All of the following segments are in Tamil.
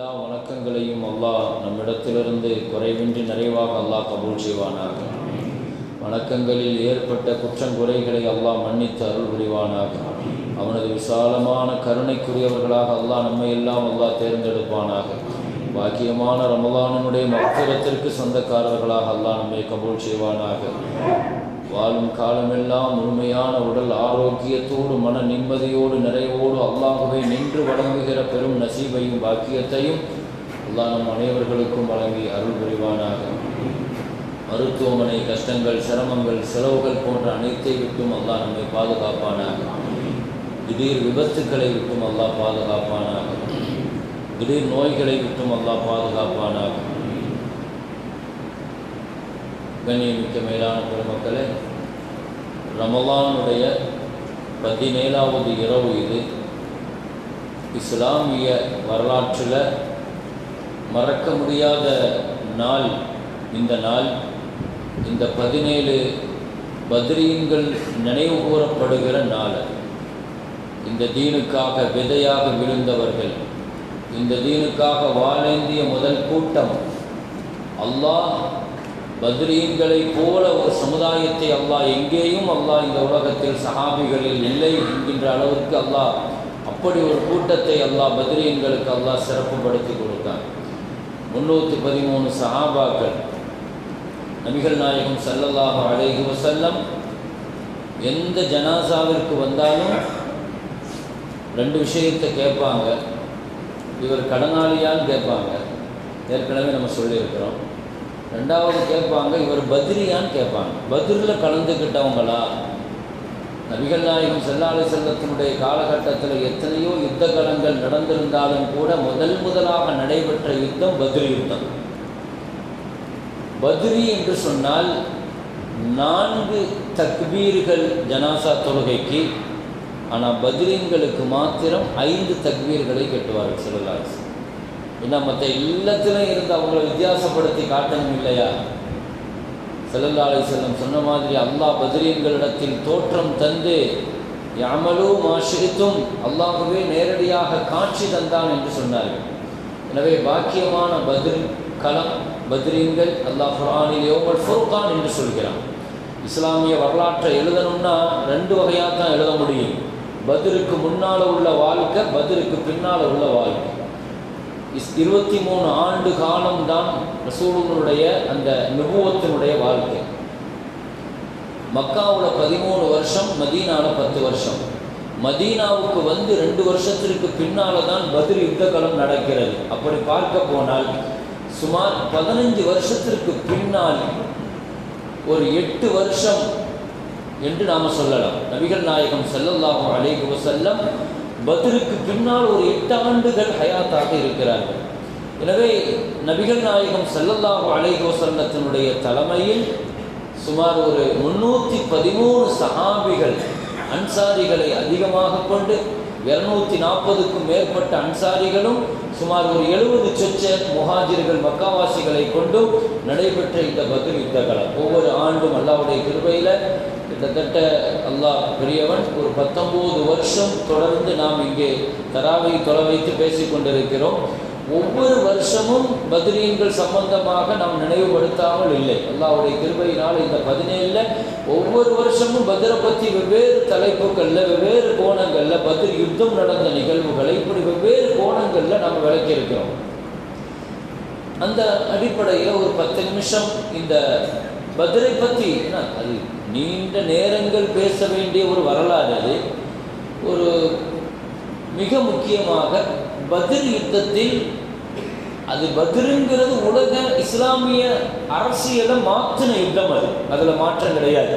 எல்லா வணக்கங்களையும் அல்லாஹ் நம்மிடத்திலிருந்து குறைவின்றி நிறைவாக அல்லாஹ் கபூல் செய்வானாக. வணக்கங்களில் ஏற்பட்ட குற்றங்குறைகளை அல்லாஹ் மன்னித்து அருள் புரிவானாக. அவனது விசாலமான கருணைக்குரியவர்களாக அல்லாஹ் நம்மை எல்லாம் அல்லாஹ் தேர்ந்தெடுப்பானாக. பாக்கியமான ரமலானனுடைய மக்களத்திற்கு சொந்தக்காரர்களாக அல்லாஹ் நம்மை கபூல் செய்வானாக. வாழும் காலமெல்லாம் முழுமையான உடல் ஆரோக்கியத்தோடு மன நிம்மதியோடு நிறைவோடு அல்லாஹுவை நின்று வழங்குகிற பெரும் நசீபையும் பாக்கியத்தையும் அல்லாஹ் நம் அனைவர்களுக்கும் வழங்கி அருள் புரிவானாக. மருத்துவமனை கஷ்டங்கள் சிரமங்கள் செலவுகள் போன்ற அனைத்தை விட்டும் அல்லாஹ் நம்மை பாதுகாப்பானாக. திடீர் விபத்துக்களை விட்டும் அல்லாஹ் பாதுகாப்பானாக. திடீர் நோய்களை விட்டும் அல்லாஹ் பாதுகாப்பானாக. கண்ணியமிக்க மேலான பெருமக்களே ரமலானுடைய பதினேழாவது இரவு இது. இஸ்லாமிய வரலாற்றில் மறக்க முடியாத நாள் இந்த நாள். இந்த பதினேழு பத்ரீன்கள் நினைவு கூறப்படுகிற நாள் இந்த தீனுக்காக விதையாக விழுந்தவர்கள் இந்த தீனுக்காக வாழேந்திய முதல் கூட்டம். அல்லாஹ் பத்ரீன்களைப் போல ஒரு சமுதாயத்தை அல்லாஹ் எங்கேயும் அல்லாஹ் இந்த உலகத்தில் சஹாபிகளில் இல்லை என்கின்ற அளவிற்கு அல்லாஹ் அப்படி ஒரு கூட்டத்தை அல்லாஹ் பத்ரீன்களுக்கு அல்லாஹ் சிறப்புப்படுத்தி கொடுத்தான். முன்னூற்றி பதிமூணு சஹாபாக்கள் நபிகள் நாயகம் ஸல்லல்லாஹு அலைஹி வசல்லம் எந்த ஜனாசாவிற்கு வந்தாலும் ரெண்டு விஷயத்தை கேட்பாங்க. இவர் கடனாளியால் கேட்பாங்க. ஏற்கனவே நம்ம சொல்லியிருக்கிறோம். ரெண்டாவது கேட்பாங்க இவர் பத்ரியான்னு கேட்பாங்க. பத்ரில் கலந்துக்கிட்டவங்களா நபிகள் நாயகம் செல்லாலை செல்லத்தினுடைய காலகட்டத்தில் எத்தனையோ யுத்த கலங்கள் நடந்திருந்தாலும் கூட முதல் முதலாக நடைபெற்ற யுத்தம் பத்ரி யுத்தம். பத்ரி என்று சொன்னால் நான்கு தக்பீர்கள் ஜனாசா தொழுகைக்கு ஆனால் பத்ரீன்களுக்கு மாத்திரம் ஐந்து தக்பீர்களை கட்டுவார்கள் செல்லாலை ஏன்னா மற்ற எல்லாத்திலும் இருந்து அவங்கள வித்தியாசப்படுத்தி காட்டணும் இல்லையா? செல்லல்லாலை செல்லம் சொன்ன மாதிரி அல்லாஹ் பத்ரீன்களிடத்தில் தோற்றம் தந்து யாமலு மாஷிரித்தும் அல்லாஹுவே நேரடியாக காட்சி தந்தான் என்று சொன்னார்கள். எனவே பாக்கியமான பதில் களம் பத்ரீன்கள் அல்லாஹ் குரானில் யோமல் ஃபுர்கான் என்று சொல்கிறான். இஸ்லாமிய வரலாற்றை எழுதணும்னா ரெண்டு வகையாக தான் எழுத முடியும். பதிருக்கு முன்னால் உள்ள வாழ்க்கை பதிருக்கு பின்னால் உள்ள வாழ்க்கை. இஸ் இருபத்தி மூணு ஆண்டு காலம்தான் ரசூலுங்களுடைய அந்த நுபுவத்தினுடைய வாழ்க்கை. மக்காவில் பதிமூணு வருஷம் மதீனாவில் பத்து வருஷம். மதீனாவுக்கு வந்து ரெண்டு வருஷத்திற்கு பின்னால் தான் பதில் யுத்தகலம் நடக்கிறது. அப்படி பார்க்க போனால் சுமார் பதினஞ்சு வருஷத்திற்கு பின்னால் ஒரு எட்டு வருஷம் என்று நாம் சொல்லலாம். நபிகள் நாயகம் செல்லல்லாகும் அலைஹி செல்லம் பதிலுக்கு பின்னால் ஒரு எட்டு ஆண்டுகள் ஹயாத்தாக இருக்கிறார்கள். எனவே நபிகள் நாயகம் செல்லல்லாஹு அலைகோசரணத்தினுடைய தலைமையில் சுமார் ஒரு முன்னூற்றி பதிமூணு சஹாபிகள் அன்சாரிகளை அதிகமாக கொண்டு இருநூத்தி நாற்பதுக்கும் மேற்பட்ட அன்சாரிகளும் சுமார் ஒரு எழுபது சொச்ச முஹாஜிர்கள் மக்காவாசிகளை கொண்டும் நடைபெற்ற இந்த பதில் யுத்தகலம் ஒவ்வொரு ஆண்டும் அல்லாவுடைய கிருபையில் கிட்டத்தட்ட அல்லாஹ் பெரியவன் ஒரு பத்தொம்போது வருஷம் தொடர்ந்து நாம் இங்கே தராவை தொலை வைத்து பேசிக் கொண்டிருக்கிறோம். ஒவ்வொரு வருஷமும் பத்ரீன்கள் சம்பந்தமாக நாம் நினைவுபடுத்தாமல் இல்லை. அல்லாவுடைய கிருபையினால் இந்த பதினேழில் ஒவ்வொரு வருஷமும் பத்ரை பற்றி வெவ்வேறு தலைப்புகளில் வெவ்வேறு கோணங்களில் பத்ரி யுத்தம் நடந்த நிகழ்வுகளை இப்படி வெவ்வேறு கோணங்களில் நாம் விளக்கியிருக்கிறோம். அந்த அடிப்படையில் ஒரு பத்து நிமிஷம் இந்த பத்ரை பற்றி என்ன அது? நீண்ட நேரங்கள் பேச வேண்டிய ஒரு வரலாறு அது. ஒரு மிக முக்கியமாக பதில் யுத்தத்தில் அது பதிருங்கிறது உலக இஸ்லாமிய அரசியலை மாற்றின யுத்தம் அது. அதில் மாற்றம் கிடையாது.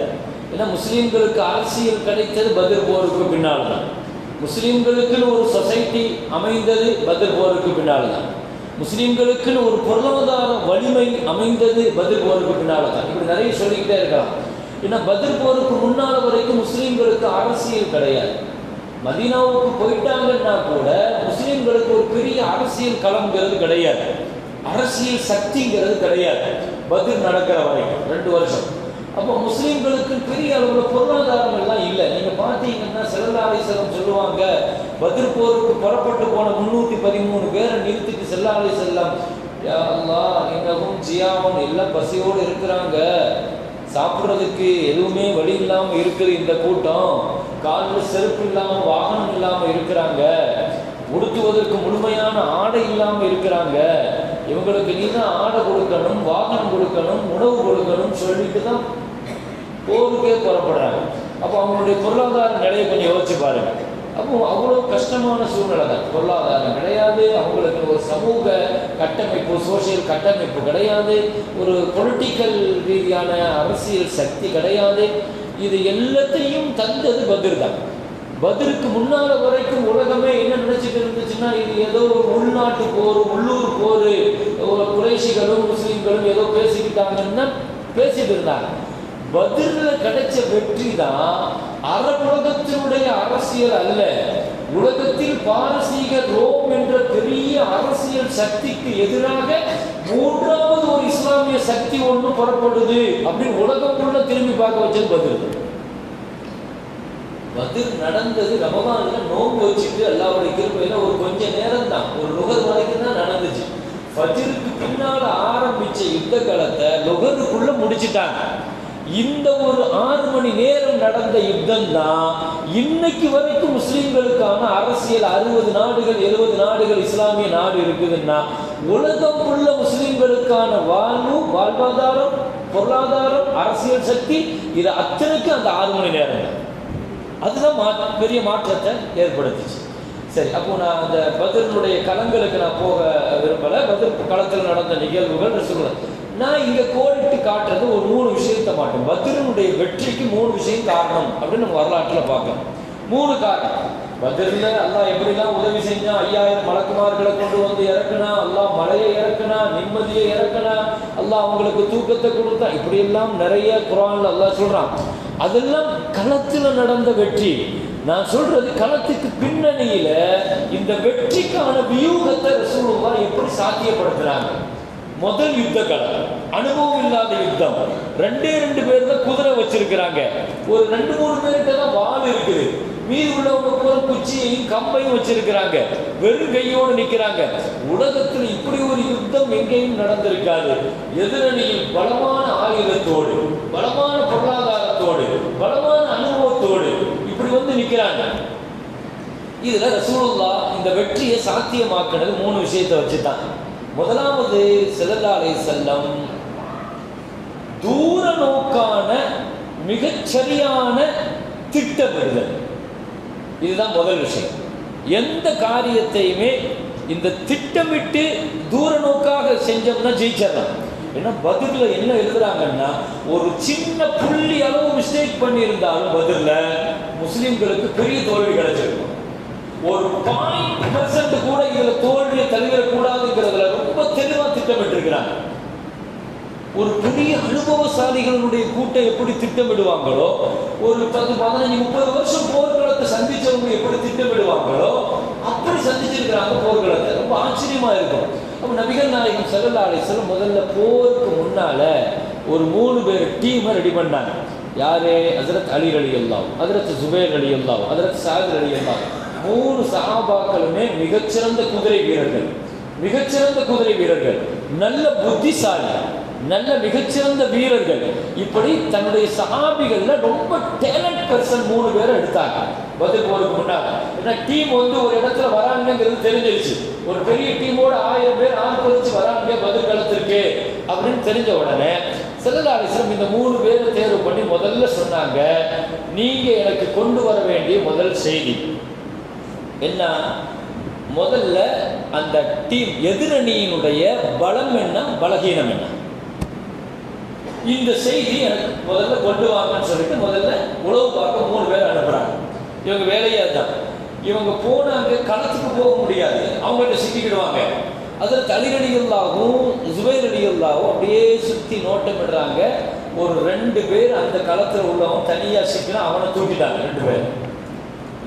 ஏன்னா முஸ்லீம்களுக்கு அரசியல் கிடைத்தது பதில் போருக்கு பின்னால் தான். முஸ்லீம்களுக்குன்னு ஒரு சொசைட்டி அமைந்தது பதில் போருக்கு பின்னால் தான். முஸ்லீம்களுக்குன்னு ஒரு பொருளாதார வலிமை அமைந்தது பதில் போருக்கு பின்னால் தான். இப்படி நிறைய சொல்லிக்கிட்டே இருக்கலாம். ஏன்னா பதில் போருக்கு முன்னால் வரைக்கும் முஸ்லீம்களுக்கு அரசியல் கிடையாது. மதீனாவுக்கு போயிட்டாங்கன்னா கூட முஸ்லீம்களுக்கு ஒரு பெரிய அரசியல் களம்ங்கிறது கிடையாது. அரசியல் சக்திங்கிறது கிடையாது. பதில் நடக்கிற வரைக்கும் ரெண்டு வருஷம். அப்போ முஸ்லீம்களுக்கு பெரிய அளவில் பொருளாதாரம் எல்லாம் இல்லை. நீங்கள் பார்த்தீங்கன்னா செல்லாலேசலம் சொல்லுவாங்க பதிர் போருக்கு புறப்பட்டு போன முந்நூற்றி பதிமூணு பேரை நிறுத்திட்டு செல்லாலை செல்லம் அல்லாஹ் இன்னகும் ஜியாவன் எல்லாம் பசியோடு இருக்கிறாங்க. சாப்பிட்றதுக்கு எதுவுமே வழி இல்லாமல் இருக்குது இந்த கூட்டம். காலில் செருப்பு இல்லாமல் வாகனம் இல்லாமல் இருக்கிறாங்க. உடுத்துவதற்கு முழுமையான ஆடை இல்லாமல் இருக்கிறாங்க. இவங்களுக்கு நீ தான் ஆடை கொடுக்கணும் வாகனம் கொடுக்கணும் உணவு கொடுக்கணும் சொல்லிட்டு தான் போருக்கே புறப்படுறாங்க. அப்போ அவங்களுடைய பொருளாதார நிலையை கொஞ்சம் யோசிச்சு பாருங்கள் அப்போ அவ்வளோ கஷ்டமான சூழ்நிலை தான். பொருளாதாரம் கிடையாது அவங்களுக்கு ஒரு சமூக கட்டமைப்பு சோசியல் கட்டமைப்பு கிடையாது ஒரு பொலிட்டிக்கல் ரீதியான அரசியல் சக்தி கிடையாது. இது எல்லாத்தையும் தந்தது பதிர் தான். பதிருக்கு முன்னால வரைக்கும் உலகமே என்ன நினைச்சிட்டு இருந்துச்சுன்னா இது ஏதோ ஒரு உள்நாட்டு போர் உள்ளூர் போர் ஒரு குறைஷிகளும் முஸ்லீம்களும் ஏதோ பேசிக்கிட்டாங்கன்னா பேசிட்டு இருந்தாங்க. பதிர்ல கிடைச்ச வெற்றி தான் அரபுலகத்தினுடைய அரசியல் அல்ல. உலகத்தில் பாரசீக ரோம் என்ற பெரிய அரசியல் சக்திக்கு எதிராக மூன்றாவது ஒரு இஸ்லாமிய சக்தி ஒன்று புறப்படுது அப்படின்னு உலகம் உள்ள திரும்பி பார்க்க வச்சது பதில். பதில் நடந்தது ரமதான்ல நோன்பு வச்சுட்டு அல்லாவுடைய கிருப்பையில ஒரு கொஞ்ச நேரம் தான் ஒரு நுகர் வரைக்கும் தான் நடந்துச்சு. ஃபஜ்ருக்கு பின்னால ஆரம்பிச்ச யுத்த காலத்தை நுகருக்குள்ள முடிச்சிட்டாங்க. இந்த ஒரு ஆறு மணி நேரம் நடந்த யுத்தம் தான் இன்னைக்கு வரைக்கும் முஸ்லிம்களுக்கான அரசியல் அறுபது நாடுகள் எழுபது நாடுகள் இஸ்லாமிய நாடு இருக்குதுன்னா உலகம் உள்ள முஸ்லிம்களுக்கான வாழ்வு வாழ்வாதாரம் பொருளாதாரம் அரசியல் சக்தி இது அத்தனைக்கு அந்த ஆறு மணி நேரம். அதுதான் மா பெரிய மாற்றத்தை ஏற்படுத்துச்சு. சரி அப்போ நான் அந்த பதிலுடைய களங்களுக்கு நான் போக விரும்பலை. பதில் களத்தில் நடந்த நிகழ்வுகள் சொல்லுவேன். நான் இங்கே கோடிட்டு காட்டுறது ஒரு மூணு விஷயத்தை மாட்டோம். பத்ரனுடைய வெற்றிக்கு மூணு விஷயம் காரணம் அப்படின்னு நம்ம வரலாற்றில் பார்க்கலாம். மூணு காரணம். பத்ரில் அல்லாஹ் எப்படிலாம் உதவி செஞ்சா ஐயாயிரம் மலக்குமார்களை கொண்டு வந்து இறக்குனா அல்லாஹ் மலையை இறக்குனா நிம்மதியை இறக்குனா அல்லாஹ் அவங்களுக்கு தூக்கத்தை கொடுத்தா இப்படியெல்லாம் நிறைய குரான்ல அல்லாஹ் சொல்றான். அதெல்லாம் களத்தில் நடந்த வெற்றி. நான் சொல்றது களத்துக்கு பின்னணியில இந்த வெற்றிக்கான வியூகத்தை ரசூலுல்லா எப்படி சாத்தியப்படுத்துறாங்க? முதல் யுத்த களம் அனுபவம் இல்லாத யுத்தம். ரெண்டே ரெண்டு பேர் தான் குதிரை வச்சிருக்கிறாங்க. ஒரு ரெண்டு மூணு பேர்கிட்ட தான் வாள் இருக்குது. மீதி உள்ளவங்க பூரா குச்சியையும் கம்பையும் வச்சிருக்கிறாங்க. வெறும் கையோடு நிக்கிறாங்க. உலகத்தில் இப்படி ஒரு யுத்தம் எங்கேயும் நடந்திருக்காது. எதிரணியில் பலமான ஆயுதத்தோடு பலமான பொருளாதாரத்தோடு பலமான அனுபவத்தோடு இப்படி வந்து நிக்கிறாங்க. இதுல ரசூலுல்லா இந்த வெற்றியை சாத்தியமாக்குனது மூணு விஷயத்தை வச்சுதான். முதலாவது செல்லல்லாலை செல்லம் தூர நோக்கான மிகச்சரியான திட்டமிடுதல். இதுதான் முதல் விஷயம். எந்த காரியத்தையுமே இந்த திட்டமிட்டு தூர நோக்காக செஞ்சோம்னா ஜெயிச்சிடலாம். ஏன்னா பதிலில் என்ன எழுதுறாங்கன்னா ஒரு சின்ன புள்ளி அளவு மிஸ்டேக் பண்ணியிருந்தாலும் பதிலில் முஸ்லீம்களுக்கு பெரிய தோல்வி கிடைச்சிருக்கும். ஒரு பாயிண்ட் பர்சன்ட் கூட இதுல தோல்வியை தழுவிடக்கூடாதுங்கிறதுல ரொம்ப தெளிவா திட்டமிட்டிருக்கிறாங்க. ஒரு பெரிய அனுபவசாலிகளுடைய கூட்டம் எப்படி திட்டமிடுவாங்களோ ஒரு பத்து பதினஞ்சு முப்பது வருஷம் போர்க்களத்தை சந்திச்சவங்க எப்படி திட்டமிடுவாங்களோ அப்படி சந்திச்சிருக்கிறாங்க போர்க்களத்தை. ரொம்ப ஆச்சரியமா இருக்கும். அப்போ நபிகள் நாயகம் செல்லல்லா அலிஸ்லம் முதல்ல போருக்கு முன்னால ஒரு மூணு பேர் டீமை ரெடி பண்ணாங்க. யாரே? ஹசரத் அலி அலி அல்லாவும் ஹசரத் ஜுபேர் அலி அல்லாவும் ஹசரத் சாகர் அலி அல்லாவும் மூணு சகாபாக்களுமே மிகச்சிறந்த குதிரை வீரர்கள். மிகச்சிறந்த குதிரை வீரர்கள். நல்ல புத்திசாலி. நல்ல மிகச்சிறந்த வீரர்கள். இப்படி தன்னுடைய சகாபிகள்ல ரொம்ப டேலண்ட் பர்சன் மூணு பேரை எடுத்தாங்க. பதில் போருக்கு முன்னாடி ஏன்னா டீம் வந்து ஒரு இடத்துல வராங்கிறது தெரிஞ்சிருச்சு. ஒரு பெரிய டீமோட ஆயிரம் பேர் ஆட்பறிச்சு வராங்க பதில் களத்திற்கு அப்படின்னு தெரிஞ்ச உடனே செல்லதாரிசனம் இந்த மூணு பேரை தேர்வு பண்ணி முதல்ல சொன்னாங்க நீங்க எனக்கு கொண்டு வர வேண்டிய முதல் செய்தி. என்ன? முதல்ல அந்த டீம் எதிரணியினுடைய பலம் என்ன? பலகீனம் என்ன? இந்த செய்தி எனக்கு முதல்ல கொண்டு வாங்கன்னு சொல்லிட்டு முதல்ல உழவு பார்க்க மூணு பேர் அனுப்புறாங்க. இவங்க வேலையே தான் இவங்க போனாங்க களத்துக்கு போக முடியாது. அவங்கள்ட்ட சிக்கிக்கிடுவாங்க. அதில் தலிரடிகளாகவும் ஜுபைரடிகளாகவும் அப்படியே சுற்றி நோட்டமிடுறாங்க. ஒரு ரெண்டு பேர் அந்த களத்தில் உள்ளவன் தனியாக சிக்கினா அவனை தூக்கிட்டாங்க ரெண்டு பேர்.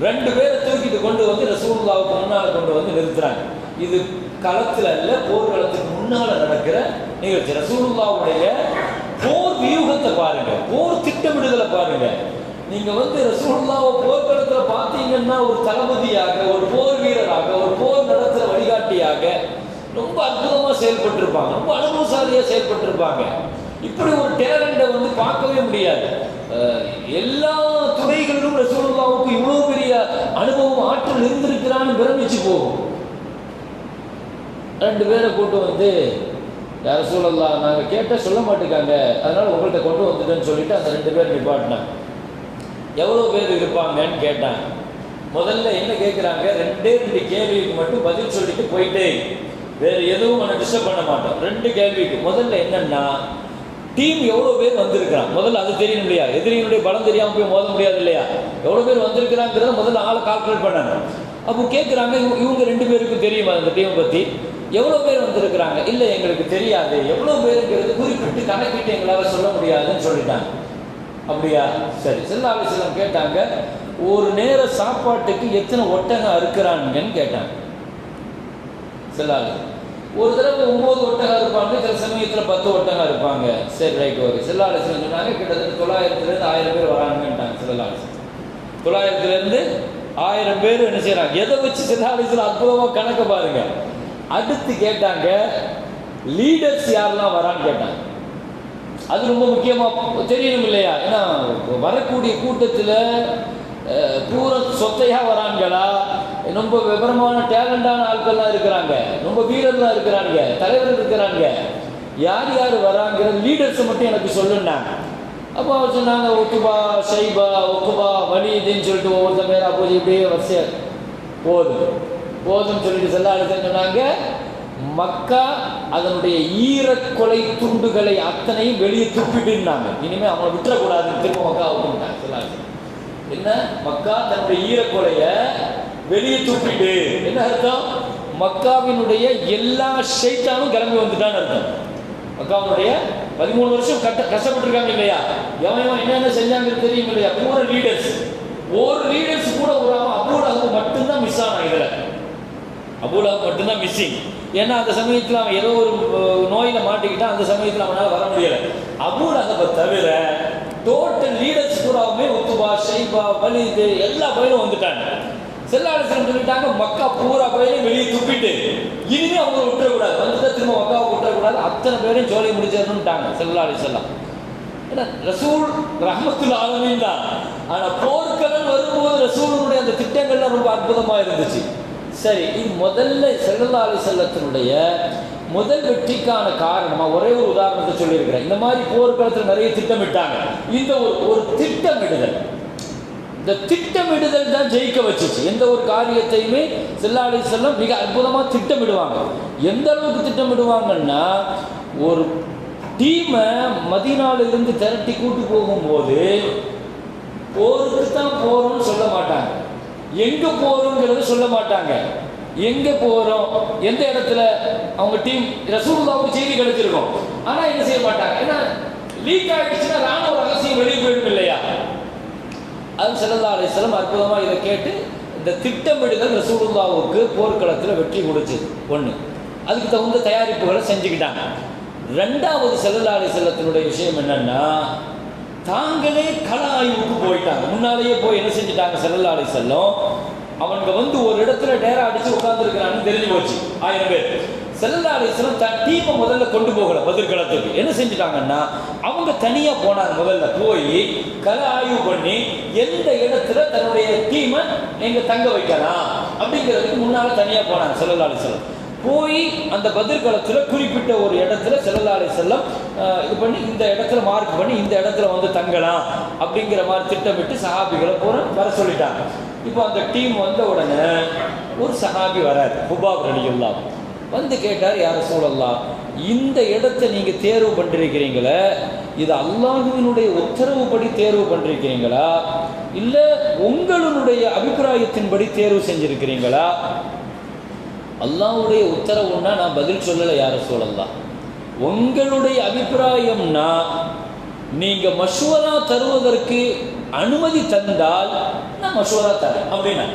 ரெண்டு பேரை தூக்கிட்டு கொண்டு வந்து ரசூல்லாவுக்கு முன்னால் கொண்டு வந்து நிறுத்துறாங்க. இது களத்தில் அல்ல போர்க்களத்துக்கு முன்னால் நடக்கிற நிகழ்ச்சி. ரசூலுல்லாவுடைய போர் வியூகத்தை பாருங்க. போர் திட்டமிடுதலை பாருங்க. நீங்க வந்து ரசூலுல்லாவை போர்க்களத்தில் பார்த்தீங்கன்னா ஒரு தளபதியாக ஒரு போர் வீரராக ஒரு போர் நடத்துற வழிகாட்டியாக ரொம்ப அற்புதமாக செயல்பட்டிருப்பாங்க. ரொம்ப அனுபவசாலியாக செயல்பட்டிருப்பாங்க. இப்படி ஒரு டேலண்டை வந்து பார்க்கவே முடியாது. எல்லா துறைகளிலும் ரசூலுல்லாவுக்கு இவ்வளவு பெரிய அனுபவம் ஆற்றல் இருந்திருக்கிறான்னு பிரமிச்சு போகும். ரெண்டு பேரை கூட்டு வந்து யார சூழல்லா நாங்கள் கேட்டால் சொல்ல மாட்டேங்காங்க அதனால உங்கள்கிட்ட கொண்டு வந்துட்டேன்னு சொல்லிட்டு அந்த ரெண்டு பேர் நிப்பாட்டினாங்க எவ்வளோ பேர் இருப்பாங்கன்னு கேட்டாங்க முதல்ல என்ன கேட்குறாங்க ரெண்டே ரெண்டு கேள்விக்கு மட்டும் பதில் சொல்லிட்டு போயிட்டே. வேறு எதுவும் நான் டிஸ்டர்ப் பண்ண மாட்டோம் ரெண்டு கேள்விக்கு. முதல்ல என்னன்னா டீம் எவ்வளோ பேர் வந்திருக்கிறான் முதல்ல அது தெரியணும் இல்லையா? எதிரியினுடைய பலம் தெரியாமல் போய் மோத முடியாது இல்லையா? எவ்வளோ பேர் வந்திருக்கிறாங்கிறத முதல்ல ஆளை கால்குலேட் பண்ணாங்க அப்போ கேட்குறாங்க இவங்க ரெண்டு பேருக்கும் தெரியுமா அந்த டீமை பற்றி எவ்வளோ பேர் வந்திருக்கிறாங்க? இல்லை எங்களுக்கு தெரியாது. எவ்வளோ பேருங்கிறது குறிப்பிட்டு கணக்கிட்டு எங்களால் சொல்ல முடியாதுன்னு சொல்லிட்டாங்க. அப்படியா? சரி. செல்லாவிசலம் கேட்டாங்க ஒரு நேர சாப்பாட்டுக்கு எத்தனை ஒட்டகம் அறுக்கிறாங்கன்னு கேட்டாங்க. செல்லாவி ஒரு தடவை ஒன்பது ஒட்டகம் இருப்பாங்க சில சமயத்தில் பத்து ஒட்டகம் இருப்பாங்க. சரி ரைட் ஓகே செல்லாலிசலம் சொன்னாங்க கிட்டத்தட்ட தொள்ளாயிரத்துலேருந்து ஆயிரம் பேர் வராங்கன்ட்டாங்க செல்லாலிசலம் தொள்ளாயிரத்துலேருந்து ஆயிரம் பேர் என்ன செய்கிறாங்க எதை வச்சு செல்லாலிசலம் அற்புதமாக கணக்கு பாருங்க. அடுத்து கேட்டாங்க லீடர்ஸ் யாரெல்லாம் வரான்னு கேட்டாங்க. அது ரொம்ப முக்கியமாக தெரியணும் இல்லையா? ஏன்னா வரக்கூடிய கூட்டத்தில் பூரா சொத்தையாக வராங்களா? ரொம்ப விவரமான டேலண்டான ஆட்கள்லாம் இருக்கிறாங்க. ரொம்ப வீரர்லாம் இருக்கிறாங்க தலைவர் இருக்கிறாங்க யார் யார் வராங்கிற லீடர்ஸை மட்டும் எனக்கு சொல்லுன்னாங்க. அப்போ அவர் சொன்னாங்க ஒத்துபா ஷைபா ஒக்குபா வலிதுன்னு சொல்லிட்டு ஒவ்வொருத்த பேரா போய் இப்படியே வரிசை போதும் போதும்னு சொல்லிட்டு செல்லாடுன்னு சொன்னாங்க. மக்கா அதனுடைய ஈரக்கொலை துண்டுகளை அத்தனையும் வெளியே துப்பிட்டுனாங்க இனிமேல் அவங்களை விட்டுறக்கூடாதுன்னு திரும்ப மக்கா விட்டுட்டாங்க சொல்லாங்க என்ன? மக்கா தன்னுடைய ஈரக்கொலையை வெளியே தூக்கிட்டு. என்ன அர்த்தம்? மக்காவினுடைய எல்லா ஷைத்தானும் கிளம்பி வந்துட்டான்னு அர்த்தம். மக்காவினுடைய பதிமூணு வருஷம் கட்ட கஷ்டப்பட்டிருக்காங்க இல்லையா? எவன் எவன் என்னென்ன செஞ்சாங்கன்னு தெரியும் இல்லையா? பூரா லீடர்ஸ் ஒரு லீடர்ஸ் கூட விடாம அபூலகம் மட்டும்தான் மிஸ் ஆனான் இதில். அபூலகம் மட்டும்தான் மிஸ்ஸிங் ஏன்னா அந்த சமயத்தில் அவன் ஏதோ ஒரு நோயில் நோயில மாட்டிக்கிட்டான். அந்த சமயத்தில் அவனால் வர முடியல. அபூலகத்தை தவிர டோட்டல் லீடர்ஸ் பூராவுமே உத்துபா ஷைபா வலிது எல்லா பயிலும் வந்துட்டாங்க. செல்லாலசனம் சொல்லிட்டாங்க மக்கா பூரா கோயிலையும் வெளியே துப்பிட்டு இனிமே அவங்க விட்டுறக்கூடாது. வந்துட்டா திரும்ப மக்காவை விட்டுறக்கூடாது. அத்தனை பேரையும் ஜோலி முடிச்சிடணும்ட்டாங்க செல்லாலி செல்லாம் ஏன்னா ரசூல் ரஹமத்துல் ஆலமின் தான். ஆனா போர்க்களம் வரும்போது ரசூலுடைய அந்த திட்டங்கள்லாம் ரொம்ப அற்புதமா இருந்துச்சு. சரி இது முதல்ல செல்லல்லா அலி செல்லத்தினுடைய முதல் வெற்றிக்கான காரணமாக ஒரே ஒரு உதாரணத்தை சொல்லியிருக்கிறேன். இந்த மாதிரி போர்க்களத்தில் நிறைய திட்டமிட்டாங்க. இந்த ஒரு ஒரு திட்டமிடுதல். இந்த திட்டமிடுதல் தான் ஜெயிக்க வச்சுச்சு. எந்த ஒரு காரியத்தையுமே செல்லாடி செல்லம் மிக அற்புதமாக திட்டமிடுவாங்க. எந்த அளவுக்கு திட்டமிடுவாங்கன்னா ஒரு டீமை மதினாலிருந்து திரட்டி கூட்டு போகும்போது போருக்கு தான் போகிறோம்னு சொல்ல மாட்டாங்க. எங்கே போகிறோங்கிறத சொல்ல மாட்டாங்க. எங்கே போகிறோம் எந்த இடத்துல அவங்க டீம் ரசூலுல்லாவுக்கு செய்தி கிடைச்சிருக்கோம். ஆனால் என்ன செய்ய மாட்டாங்க? ஏன்னா லீக் ஆகிடுச்சுன்னா ராணுவ ரகசியம் வெளியே போயிடும் இல்லையா? அது செல்லல்லா அலிஸ்லம் அற்புதமாக இதை கேட்டு இந்த திட்டமிடுதல் ரசூலுல்லாவுக்கு போர்க்களத்தில் வெற்றி கொடுச்சது ஒன்று அதுக்கு தகுந்த தயாரிப்புகளை செஞ்சுக்கிட்டாங்க. ரெண்டாவது செல்லல்லா அலிஸ்லத்தினுடைய விஷயம் என்னன்னா தாங்களே கள ஆய்வுக்கு போயிட்டாங்க. முன்னாலேயே போய் என்ன செஞ்சுட்டாங்க செல்லல்லா அலிஸ்லம் அவங்க வந்து ஒரு இடத்துல டேரா அடித்து உட்காந்துருக்கிறான்னு தெரிஞ்சு போச்சு. ஆயிரம் பேர். செல்லாலேசனம் தன் டீமை முதல்ல கொண்டு போகல பதிர்களத்துக்கு என்ன செஞ்சுட்டாங்கன்னா அவங்க தனியாக போனாங்க முதல்ல. போய் கல ஆய்வு பண்ணி எந்த இடத்துல தன்னுடைய டீமை எங்க தங்க வைக்கலாம் அப்படிங்கிறதுக்கு முன்னால் தனியாக போனாங்க செல்லல்லா போய் அந்த பதிர்களத்தில் குறிப்பிட்ட ஒரு இடத்துல செல்லல்லாலை செல்லம் இது பண்ணி இந்த இடத்துல மார்க் பண்ணி இந்த இடத்துல வந்து தங்கலாம் அப்படிங்கிற மாதிரி திட்டமிட்டு சஹாபிகளை போற வர சொல்லிட்டாங்க. இப்போ அந்த டீம் வந்த உடனே ஒரு சஹாபி வராது ஹுபாப் ரலியுல்லா வந்து கேட்டார் யார சூழல்லாம் இந்த இடத்தை நீங்கள் தேர்வு பண்ணிருக்கிறீங்களே? இது அல்லாஹுவினுடைய உத்தரவுப்படி தேர்வு பண்ணிருக்கிறீங்களா? இல்லை உங்களுடைய அபிப்பிராயத்தின்படி தேர்வு செஞ்சுருக்கிறீங்களா? அல்லாவுடைய உத்தரவுன்னா நான் பதில் சொல்லலை யார சொல்லலாம் உங்களுடைய அபிப்பிராயம்னா நீங்கள் மஷூரா தருவதற்கு அனுமதி தந்தால் நான் மஷூரா தரேன். அப்படின்னா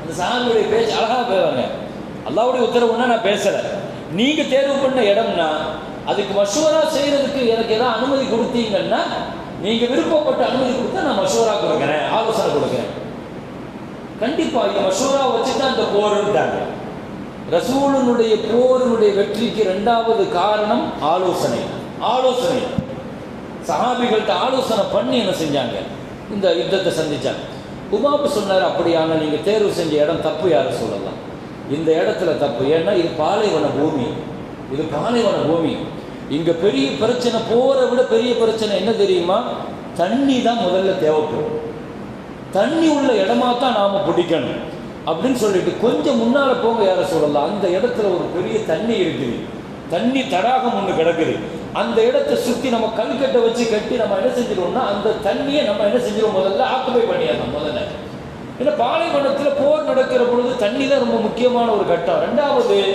அந்த சாமியுடைய பேச்சு அழகாக போவாங்க அல்லாவுடைய உத்தரவுன்னா நான் பேசலை. நீங்கள் தேர்வு பண்ண இடம்னா அதுக்கு மசூரா செய்கிறதுக்கு எனக்கு ஏதாவது அனுமதி கொடுத்தீங்கன்னா நீங்கள் விருப்பப்பட்ட அனுமதி கொடுத்தா நான் மசூரா கொடுக்குறேன் ஆலோசனை கொடுக்குறேன். கண்டிப்பாக இந்த மசூரா வச்சு தான் இந்த போருன்றாங்க ரசூலனுடைய போரினுடைய வெற்றிக்கு ரெண்டாவது காரணம் ஆலோசனை. ஆலோசனை. சஹாபிகள்கிட்ட ஆலோசனை பண்ணி என்ன செஞ்சாங்க? இந்த யுத்தத்தை சந்திச்சாங்க. உமாப்பு சொன்னார் அப்படியான நீங்கள் தேர்வு செஞ்ச இடம் தப்பு யாரும் சொல்லலாம் இந்த இடத்துல தப்பு. ஏன்னா இது பாலைவன பூமி. இது பாலைவன பூமி. இங்க பெரிய பிரச்சனை போரை விட பெரிய பிரச்சனை என்ன தெரியுமா? தண்ணி தான் முதல்ல தேவைப்படும். தண்ணி உள்ள இடமா தான் நாம பிடிக்கணும். அப்படின்னு சொல்லிட்டு கொஞ்சம் முன்னால போங்க யார சொல்லலாம். அந்த இடத்துல ஒரு பெரிய தண்ணி இருக்குது. தண்ணி தடாகம் ஒன்று கிடக்குது. அந்த இடத்தை சுத்தி நம்ம கல்கட்டை வச்சு கட்டி நம்ம என்ன செஞ்சிடுவோம்னா அந்த தண்ணியை நம்ம என்ன செஞ்சிருவோம் முதல்ல ஆக்குபை பண்ணிடலாம் முதல்ல. ஏன்னா பாலைவனத்தில் போர் நடக்கிற பொழுது தண்ணி தான் ரொம்ப முக்கியமான ஒரு கட்டம். ரெண்டாவது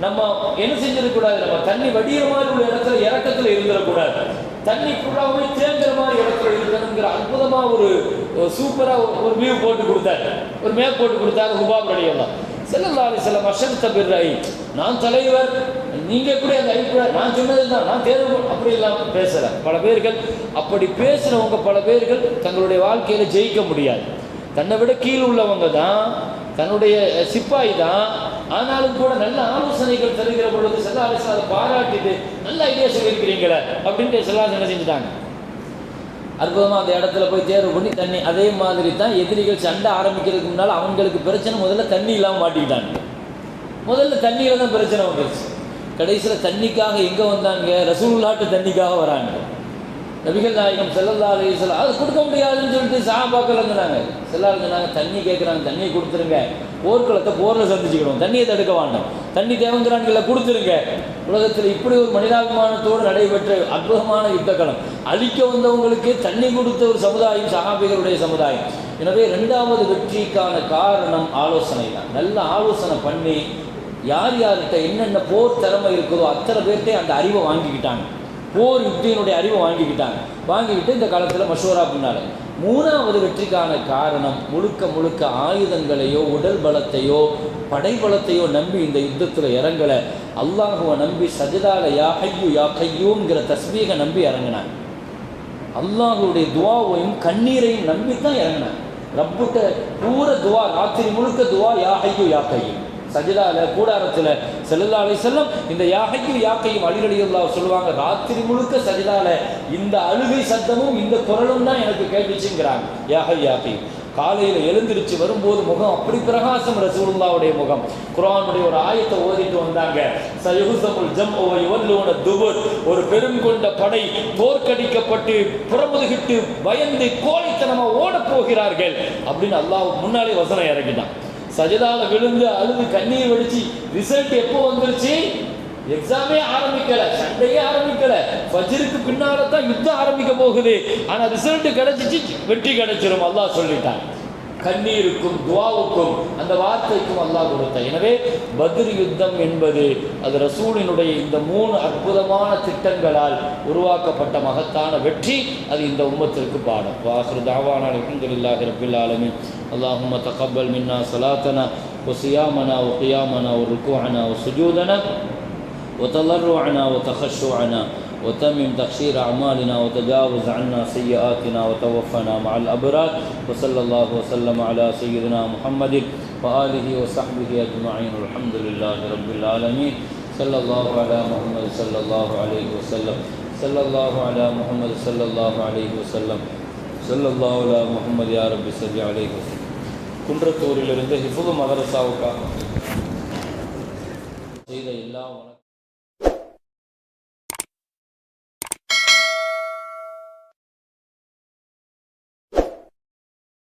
நம்ம என்ன செஞ்சிடக்கூடாது? நம்ம தண்ணி வடிகிற மாதிரி உள்ள இடத்துல இறக்கத்தில் இருந்துடக்கூடாது. தண்ணி ஃபுல்லாகவே தேங்குற மாதிரி இடத்துல இருக்கணுங்கிற அற்புதமாக ஒரு சூப்பராக ஒரு- ஒரு வியூ போட்டு கொடுத்தாரு. ஒரு மேப் போட்டு கொடுத்தாரு ஹுபாப் ரலியெல்லாம் சில சில செல்லம் அஷன் நான் தலைவர் நீங்கள் எப்படி அந்த அபிப்பிராயம் நான் சொன்னது தான் நான் தேர்வு அப்படிலாம் அப்படி பல பேர்கள் அப்படி பேசுகிறவங்க பல பேர்கள் தங்களுடைய வாழ்க்கையில் ஜெயிக்க முடியாது. தன்னை விட கீழ் உள்ளவங்க தான் தன்னுடைய சிப்பாய் தான். ஆனாலும் கூட நல்ல ஆலோசனைகள் தருகிற பொழுது செல்லா அதை பாராட்டிட்டு நல்ல ஐடியா சொல்லியிருக்கிறீங்களே அப்படின்ட்டு செல்லா என்ன செஞ்சுட்டாங்க? அற்புதமாக அந்த இடத்துல போய் தேர்வு பண்ணி தண்ணி அதே மாதிரி தான் எதிரிகள் சண்டை ஆரம்பிக்கிறதுக்கு முன்னால் அவங்களுக்கு பிரச்சனை முதல்ல தண்ணி இல்லாமல் மாட்டிக்கிட்டாங்க. முதல்ல தண்ணியில் தான் பிரச்சனை வந்துருச்சு. கடைசியில் தண்ணிக்காக எங்கே வந்தாங்க? ரசூல்லாட்டு தண்ணிக்காக வராங்க. நபிகள் நாயகம் செல்லல்லா அலையம் அது கொடுக்க முடியாதுன்னு சொல்லிட்டு சாபாக்கள் இருந்தாங்க செல்லாரு தண்ணி கேட்குறாங்க தண்ணியை கொடுத்துருங்க. போர்க்களத்தை போரில் சந்திச்சுக்கணும். தண்ணியை தடுக்க வேண்டாம். தண்ணி தேவங்கிறான்களை கொடுத்துருங்க. உலகத்தில் இப்படி ஒரு மனிதாபிமானத்தோடு நடைபெற்ற அற்புதமான யுத்தக்களம். அழிக்க வந்தவங்களுக்கு தண்ணி கொடுத்த ஒரு சமுதாயம் சகாபிகளுடைய சமுதாயம். எனவே ரெண்டாவது வெற்றிக்கான காரணம் ஆலோசனை தான் நல்ல ஆலோசனை பண்ணி யார் யார்கிட்ட என்னென்ன போர் திறமை இருக்குதோ அத்தனை பேர்கிட்ட அந்த அறிவை வாங்கிக்கிட்டாங்க. போர் யுக்தியினுடைய அறிவை வாங்கிக்கிட்டாங்க. வாங்கிக்கிட்டு இந்த காலத்தில் மஷூரா பண்ணாங்க. மூணாவது வெற்றிக்கான காரணம் முழுக்க முழுக்க ஆயுதங்களையோ உடல் பலத்தையோ படைபலத்தையோ நம்பி இந்த யுத்தத்தில் இறங்கலை. அல்லாஹுவை நம்பி சஜிதால யா ஹையு யா கையூங்கிற தஸ்மீகை நம்பி இறங்கினாங்க. அல்லாஹுடைய துவாவையும் கண்ணீரையும் நம்பி தான் இறங்கினாங்க. ரப்புட்ட பூர துவா ராத்திரி முழுக்க துவா யா ஹையு யா கையும் சஜிலால கூடாரத்தில் செல்லலாலே செல்லும் இந்த யாகையும் யாக்கையும் அழிகடிகளா சொல்லுவாங்க. ராத்திரி முழுக்க சஜிலால இந்த அழுகை சத்தமும் இந்த குரலும் தான் எனக்கு கேட்டுச்சுங்கிறாங்க. யாகை யாக்கையும் காலையில் எழுந்திருச்சு வரும்போது முகம் அப்படி பிரகாசம் ரசூலுல்லாவுடைய முகம். குரானுடைய ஒரு ஆயத்தை ஓதிட்டு வந்தாங்க. சயுகுசமுல் ஜம் யுவல்லூன துபுர். ஒரு பெரும் கொண்ட படை தோற்கடிக்கப்பட்டு புறமுதுகிட்டு பயந்து கோழைத்தனமாக ஓடப் போகிறார்கள் அப்படின்னு அல்லாஹ் முன்னாலே வசனம் இறங்கிட்டான். சஜிதால விழுந்து அழுது கண்ணீர் வடிச்சு ரிசல்ட் எப்போ வந்துருச்சு? எக்ஸாமே ஆரம்பிக்கல சண்டையே ஆரம்பிக்கல. ஃபஜ்ருக்கு பின்னால தான் யுத்தம் ஆரம்பிக்க போகுது. ஆனா ரிசல்ட் கிடைச்சிச்சு வெற்றி கிடைச்சிரும் அல்லாஹ் சொல்லிட்டான். கண்ணீருக்கும் துவாவுக்கும் அந்த வார்த்தைக்கும் அல்லாஹ் கொடுத்த எனவே பத்ர் யுத்தம் என்பது அது ரசூலினுடைய இந்த மூணு அற்புதமான திட்டங்களால் உருவாக்கப்பட்ட மகத்தான வெற்றி அது இந்த உம்மத்திற்கு பாடம் வாஹர் தாவான அலமதுல்லாஹி ரபில் ஆலமின் اللهم تقبل منا صلاتنا وصيامنا وقيامنا وركوعنا وسجودنا وتضرعنا وتخشعنا وتمم تخشير أعمالنا وتجاوز عنا سيئاتنا وتوفنا مع الأبرار وصلى الله وسلم على سيدنا محمد وآله وصحبه أجمعين والحمد لله رب العالمين صلى الله على محمد صلى الله عليه وسلم صلى الله على محمد صلى الله عليه وسلم صلى الله على محمد يا رب صل عليه وسلم குன்றத்தூரிலிருந்து ஹிஃபுது மதரசாவுக்காக